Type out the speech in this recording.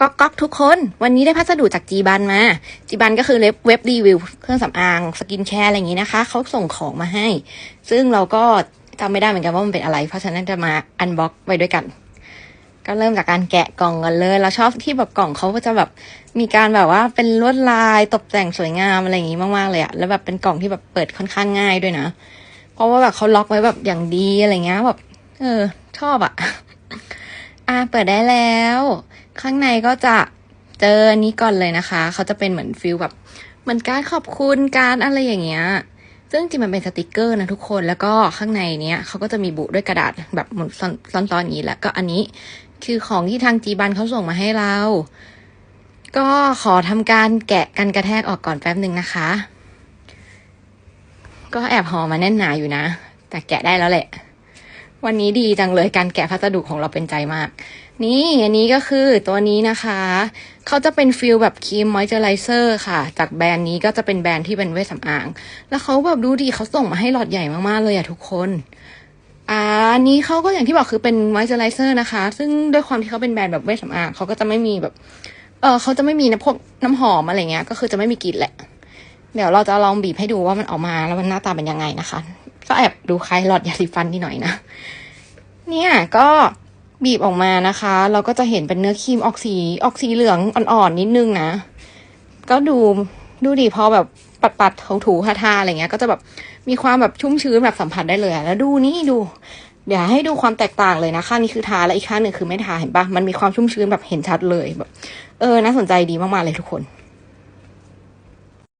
ก๊อกก๊อกทุกคนวันนี้ได้พัสดุจากจีบันมาจีบันก็คือเว็บเว็บรีวิวเครื่องสำอางสกินแคร์อะไรอย่างนี้นะคะเขาส่งของมาให้ ซึ่งเราก็จำไม่ได้เหมือนกันว่ามันเป็นอะไร เพราะฉะนั้นจะมาอันบ็อกไปด้วยกัน ก็เริ่มจากการแกะกล่องกันเลยเราชอบที่แบบกล่องเขาก็จะแบบมีการแบบว่าเป็นลวดลายตกแต่งสวยงามอะไรอย่างนี้มากๆเลยอะแล้วแบบเป็นกล่องที่แบบเปิดค่อนข้างง่ายด้วยนะ เพราะว่าแบบเขาล็อกไว้แบบอย่างดีอะไรเงี้ยแบบเออ ชอบอะอะเปิดได้แล้ว ข้างในก็จะเจอนี้ก่อนเลยนะคะ เขาจะเป็นเหมือนฟิลแบบเหมือนการขอบคุณการอะไรอย่างเงี้ย ซึ่งจริงๆมันเป็นสติกเกอร์นะทุกคน แล้วก็ข้างในเนี้ยเขาก็จะมีบุด้วยกระดาษแบบหมือนซ้อนๆอย่างนี้แล้วก็อันนี้คือของที่ทางจีบันเขาส่งมาให้เรา ก็ขอทำการแกะกันกระแทกออกก่อนแป๊บหนึ่งนะคะ ก็แอบห่อมาแน่นหนาอยู่นะ แต่แกะได้แล้วแหละ วันนี้ดีจังเลยการแกะพัสดุของเราเป็นใจมาก นี่อันนี้ก็คือตัวนี้นะคะ เขาจะเป็นฟิลแบบครีมมอยเจอไรเซอร์ค่ะ จากแบรนด์นี้ก็จะเป็นแบรนด์ที่เป็นเวชสำอาง แล้วเขาแบบดูดีเขาส่งมาให้หลอดใหญ่มากๆเลยอะทุกคนอ่าอันนี้เขาก็อย่างที่บอกคือเป็นมอยเจอไรเซอร์นะคะ ซึ่งด้วยความที่เขาเป็นแบรนด์แบบเวชสำอางเขาก็จะไม่มีแบบ เออเขาจะไม่มีนะพวกน้ำหอมอะไรเงี้ย ก็คือจะไม่มีกลิ่นแหละ เดี๋ยวเราจะลองบีบให้ดูว่ามันออกมาแล้วมันหน้าตาเป็นยังไงนะคะ ก็แอบดูคล้ายหลอดยาสีฟันนิดหน่อยนะ เนี่ยก็บีบออกมานะคะ เราก็จะเห็นเป็นเนื้อครีมออกสีออกสีเหลืองอ่อนๆนิดนึงนะ ก็ดูดูดีพอแบบปัดปัดๆถูถูๆทาๆอะไรเงี้ย ก็จะแบบมีความแบบชุ่มชื้นแบบสัมผัสได้เลยแล้วดูนี่ดู เดี๋ยวให้ดูความแตกต่างเลยนะข้างนี้คือทาแล้วอีกข้างหนึ่งคือไม่ทาเห็นปะมันมีความชุ่มชื้นแบบเห็นชัดเลยแบบ เออน่าสนใจดีมากๆเลยทุกคน